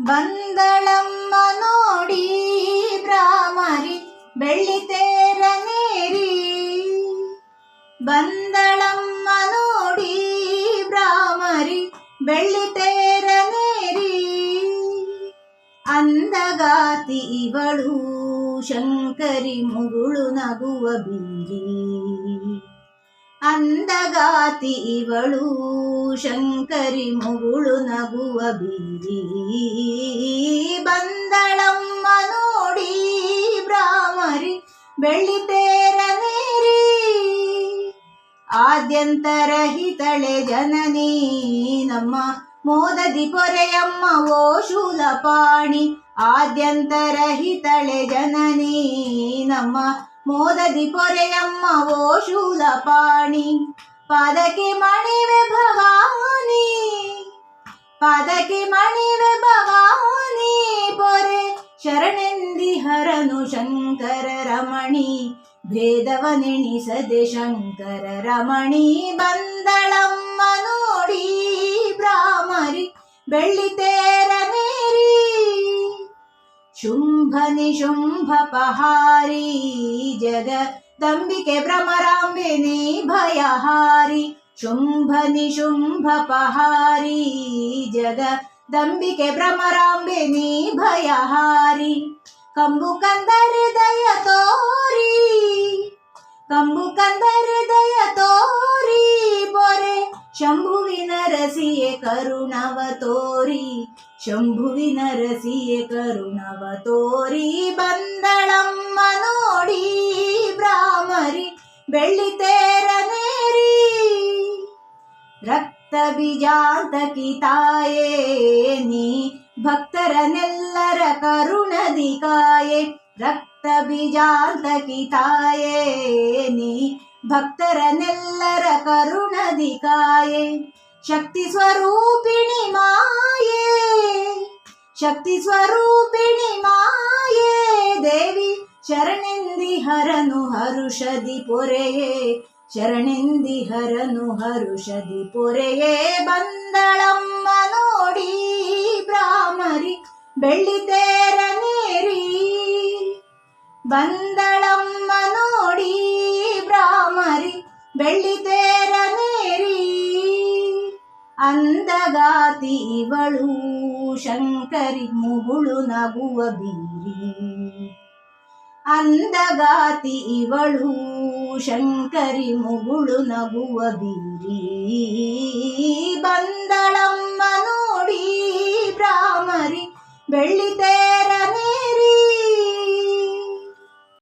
ಬಂದಳಮ್ಮ ನೋಡಿ ಬ್ರಾಮರಿ ಬೆಳ್ಳಿ ತೇರನೇರಿ ಬಂದಳಮ್ಮ ನೋಡಿ ಬ್ರಾಮರಿ ಬೆಳ್ಳಿ ತೇರನೇರಿ ಅಂದಗಾತಿ ಇವಳು ಶಂಕರಿ ಮುಗುಳು ನಗುವ ಬೀರಿ ಅಂದಗಾತಿ ಇವಳು ಶಂಕರಿ ಮುಗುಳು ನಗುವ ಬೀರಿ ಬಂದಳಮ್ಮ ನೋಡಿ ಬ್ರಾಮರಿ ಬೆಳ್ಳಿ ಆದ್ಯಂತರ ಆದ್ಯಂತರಹಿತಳೆ ಜನನಿ, ನಮ್ಮ ಮೋದದಿ ಪೊರೆಯಮ್ಮ ಓ ಶೂಲಪಾಣಿ ಆದ್ಯಂತರಹಿತಳೆ ಜನನಿ, ನಮ್ಮ ಮೋದದಿ ಪೊರೆಯಮ್ಮ ಓ ಶೂಲಪಾಣಿ ಪಾದಕ್ಕೆ ಮಣಿವೆ ಭವಾನಿ ಪಾದಕ್ಕೆ ಮಣಿವೆ ಭವಾನಿ ಪೊರೆ ಶರಣೆಂದಿ ಹರನು ಶಂಕರ ರಮಣಿ ಭೇದವನೆಣಿಸದೆ ಶಂಕರ ರಮಣಿ ಬಂದಳಮ್ಮ ನೋಡಿ ಭ್ರಾಮರಿ ಬೆಳ್ಳಿ ತೇರನೇರಿ शुम्भनिशुम्भपहारी, जगदम्बिके भ्रमराम्बिनी भयहारी। शुम्भनिशुम्भपहारी, जगदम्बिके भ्रमराम्बिनी भयहारी। कम्बुकन्दहृदय तोरी कम्बुकन्दहृदय तोरी, बोरे शम्भुविनरसिये करु ತೋರಿ ಕಂಬು ಕಂದರೆ ದಯ ತೋರಿ ಪೊರೆ ಶಂಭುವಿನ ರಸಿಯೆ ಕರುಣವ ತೋರಿ ಶಂಭುವಿನ ರಸಿಯೆ ಕರುಣವ ತೋರಿ ಬಂದಳಮ್ಮ ನೋಡಿ ಭ್ರಾಮರಿ ಬೆಳ್ಳಿ ತೇರನೇರಿ ರಕ್ತ ಬೀಜಾಂತಕಿ ತಾಯೇ ನೀ ಭಕ್ತರನೆಲ್ಲರ ಕರುಣದಿ ಕಾಯೆ ರಕ್ತ ಬೀಜಾಂತಕಿ ತಾಯೇ ನೀ ಭಕ್ತರನೆಲ್ಲರ ಕರುಣದಿ ಕಾಯೆ ಶಕ್ತಿ ಸ್ವರೂಪಿಣಿ ಮಾಯೇ ಶಕ್ತಿ ಸ್ವರೂಪಿಣಿ ಮಾಯೇ ದೇವಿ, ಶರಣೆಂದಿ ಹರನು ಹರುಷದಿ ಪೊರೆಯೇ, ಶರಣೆಂದಿ ಹರನು ಹರುಷದಿ ಪೊರೆಯೇ, ಬಂದಳಮ್ಮ ನೋಡಿ ಬ್ರಾಹ್ಮರಿ, ಬೆಳ್ಳಿ ತೇರನೇರಿ ಬಂದಳಮ್ಮ ನೋಡಿ ಬ್ರಾಹ್ಮರಿ, ಬೆಳ್ಳಿ ತೇರನೇರಿ ಅಂದಗಾತಿ ಇವಳು, ಶಂಕರಿ ಮುಗುಳು ನಗುವ ಬೀರಿ. ಅಂದಗಾತಿ ಇವಳು, ಶಂಕರಿ ಮುಗುಳು ನಗುವ ಬೀರಿ. ಬಂದಳಮ್ಮ ನೋಡಿ ಬ್ರಾಹ್ಮರಿ ಬೆಳ್ಳಿ ತೇ